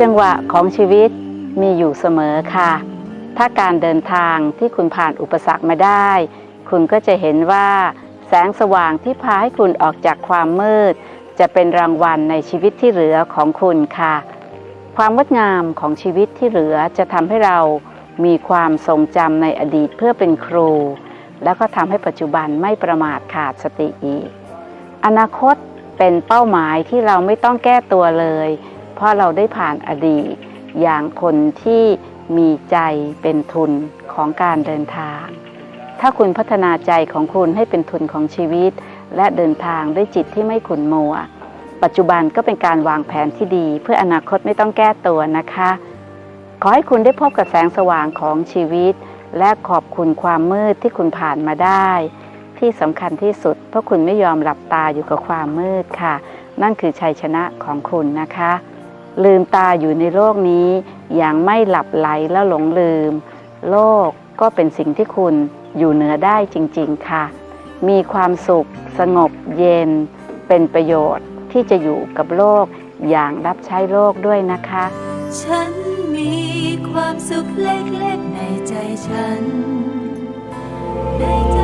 จังหวะของชีวิตมีอยู่เสมอค่ะ ถ้าการเดินทางที่คุณผ่านอุปสรรคมาได้ คุณก็จะเห็นว่า แสงสว่างที่พาให้คุณออกจากความมืด จะเป็นรางวัลในชีวิตที่เหลือของคุณค่ะ ความงดงามของชีวิตที่เหลือจะทำให้เรามีความทรงจำในอดีตเพื่อเป็นครู แล้วก็ทำให้ปัจจุบันไม่ประมาทขาดสติอีก อนาคตเป็นเป้าหมายที่เราไม่ต้องแก้ตัวเลย เพราะเราได้ผ่านอดีต อย่างคนที่มีใจเป็นทุนของการเดินทาง ถ้าคุณพัฒนาใจของคุณให้เป็นทุนของชีวิต และเดินทางด้วยจิตที่ไม่ขุนมัว ปัจจุบันก็เป็นการวางแผนที่ดี เพื่ออนาคตไม่ต้องแก้ตัวนะคะ ขอให้คุณได้พบกับแสงสว่างของชีวิต และขอบคุณความมืดที่คุณผ่านมาได้ ที่สำคัญที่สุด เพราะคุณไม่ยอมหลับตาอยู่กับความมืดค่ะ นั่นคือชัยชนะของคุณนะคะ ลืมตาอยู่ในโลกนี้ อย่างไม่หลับไหลแล้วหลงลืม โลกก็เป็นสิ่งที่คุณอยู่เหนือได้จริง ๆ ค่ะ มีความสุข สงบเย็น เป็นประโยชน์ที่จะอยู่กับโลกอย่างรับใช้โลกด้วยนะคะ ฉันมีความสุขเล็กๆในใจฉันในใจ